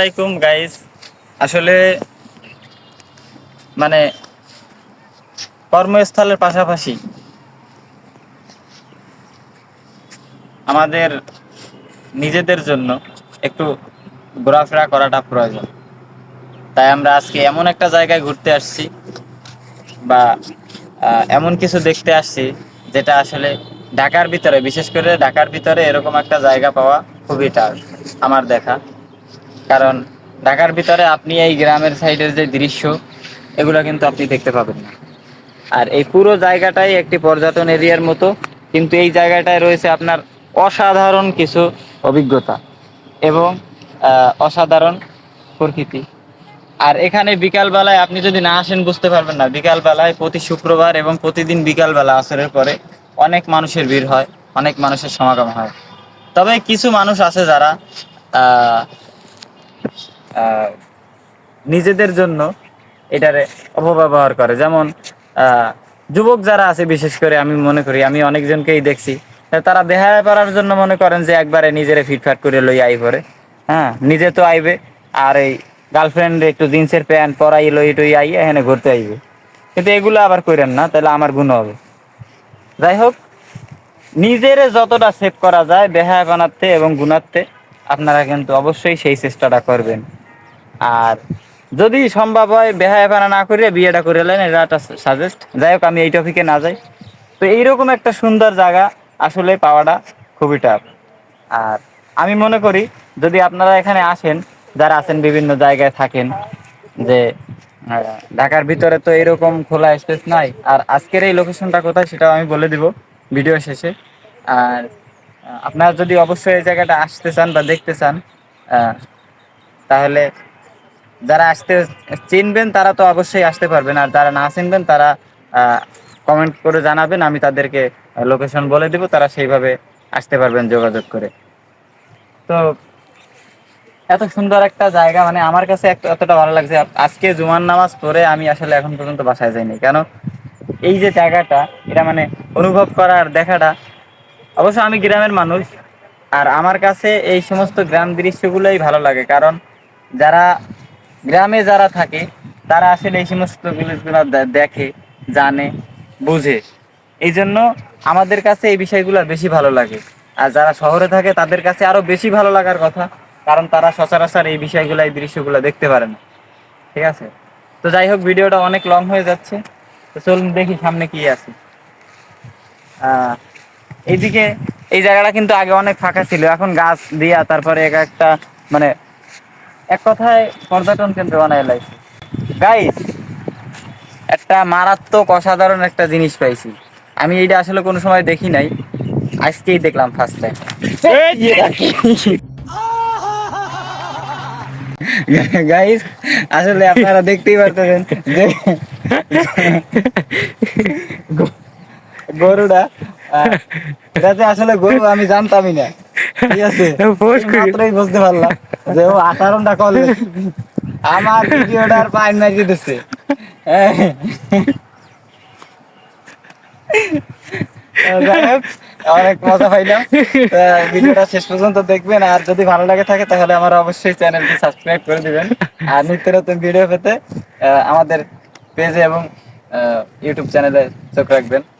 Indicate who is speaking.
Speaker 1: আলাইকুম গাইস আসলে মানে কর্মস্থলের পাশাপাশি আমাদের নিজেদের জন্য একটু ঘোরাফেরা করাটা প্রয়োজন। তাই আমরা আজকে এমন একটা জায়গায় ঘুরতে আসছি বা এমন কিছু দেখতে আসছি যেটা আসলে ঢাকার ভিতরে, বিশেষ করে ঢাকার ভিতরে এরকম একটা জায়গা পাওয়া খুবই টাফ আমার দেখা। কারণ ঢাকার ভিতরে আপনি এই গ্রামের সাইডের যে দৃশ্য, এগুলো কিন্তু আপনি দেখতে পাবেন না। আর এই পুরো জায়গাটাই একটি পর্যটন এরিয়ার মতো, কিন্তু এই জায়গাটায় রয়েছে আপনার অসাধারণ কিছু অভিজ্ঞতা এবং অসাধারণ প্রকৃতি। আর এখানে বিকালবেলায় আপনি যদি না আসেন বুঝতে পারবেন না, বিকালবেলায় প্রতি শুক্রবার এবং প্রতিদিন বিকালবেলা আসরের পরে অনেক মানুষের ভিড় হয়, অনেক মানুষের সমাগম হয়। তবে কিছু মানুষ আছে যারা নিজেদের জন্য এটারে অপব্যবহার করে। যেমন যুবক যারা আছে, বিশেষ করে আমি মনে করি, আমি অনেকজনকেই দেখছি, তারা বেহায় পারার জন্য মনে করেন যে একবারে নিজেরে ফিটফাট করে লই আই পরে হ্যাঁ নিজে তো আইবে, আর এই গার্লফ্রেন্ড একটু জিন্সের প্যান্ট পরাই, লই টই আই এখানে ঘুরতে আইবে। কিন্তু এগুলো আবার করেন না, তাহলে আমার গুণ হবে। যাই হোক, নিজেরে যতটা সেভ করা যায় বেহায় বানাতে এবং গুণাতে আপনারা কিন্তু অবশ্যই সেই চেষ্টাটা করবেন। আর যদি সম্ভব হয় বেহায় বানা না করে বিয়েটা করে নেন, এটা একটা সাজেস্ট যাই হোক, আমি এই টপিকে না যাই। তো এইরকম একটা সুন্দর জায়গা আসলে পাওয়াটা খুবই টাফ আর আমি মনে করি, যদি আপনারা এখানে আসেন, যারা আছেন বিভিন্ন জায়গায় থাকেন, যে ঢাকার ভিতরে তো এরকম খোলা স্পেস নাই। আর আজকের এই লোকেশনটা কোথায় সেটাও আমি বলে দিব ভিডিও শেষে। আর আপনারা যদি অবশ্যই এই জায়গাটা আসতে চান বা দেখতে চান তাহলে যারা আসতে চিনবেন তারা তো অবশ্যই আসতে পারবেন। আর যারা না চিনবেন তারা কমেন্ট করে জানাবেন, আমি তাদেরকে লোকেশন বলে দিব, তারা সেইভাবে আসতে পারবেন যোগাযোগ করে। তো এত সুন্দর একটা জায়গা মানে আমার কাছে এতটা ভালো লাগছে। আজকে জুমার নামাজ পড়ে আমি আসলে এখন পর্যন্ত বাসায় যাইনি। কেন? এই যে জায়গাটা, এটা মানে অনুভব করার দেখাটা অবশ্য আমি গ্রামের মানুষ। আর আমার কাছে এই সমস্ত গ্রাম দৃশ্যগুলোই ভালো লাগে কারণ যারা গ্রামে যারা থাকে তারা আসলে এই সমস্ত জিনিসগুলো দেখে জানে বুঝে। এই জন্য আমাদের কাছে এই বিষয়গুলো বেশি ভালো লাগে। আর যারা শহরে থাকে তাদের কাছে আরও বেশি ভালো লাগার কথা কারণ তারা সচরাচর এই বিষয়গুলো এই দৃশ্যগুলো দেখতে পারে না। ঠিক আছে? তো যাই হোক ভিডিওটা অনেক লং হয়ে যাচ্ছে। তো চলুন দেখি সামনে কি আছে। আহ, এইদিকে এই জায়গাটা কিন্তু আগে অনেক ফাঁকা ছিল, এখন গাছ দিয়া তারপরে এক একটা মানে এক কথায় পর্যটন কেন্দ্র বানায় লাইছে। গাইস একটা মারাত্মক অসাধারণ একটা জিনিস পাইছি। আমি এইটা আসলে কোনো সময় দেখি নাই, আজকেই দেখলাম ফার্স্ট টাইম গাইস আসলে আপনারা দেখতেই পারতেছেন যে গরুটা আহ, এটা যে আসলে গরু আমি জানতামই না। ঠিক আছে। মাত্রই বুঝতে পারলাম যে ও আচরণটা করলে। আমার ভিডিওটার পাইন। যাই হোক, অনেক মজা পাইলাম। ভিডিওটা শেষ পর্যন্ত দেখবেন। আর যদি ভালো লাগে থাকে তাহলে আমার অবশ্যই চ্যানেলটি সাবস্ক্রাইব করে দিবেন। আর নিত্য নতুন ভিডিও পেতে আহ, আমাদের পেজে এবং ইউটিউব চ্যানেলে চোখ রাখবেন।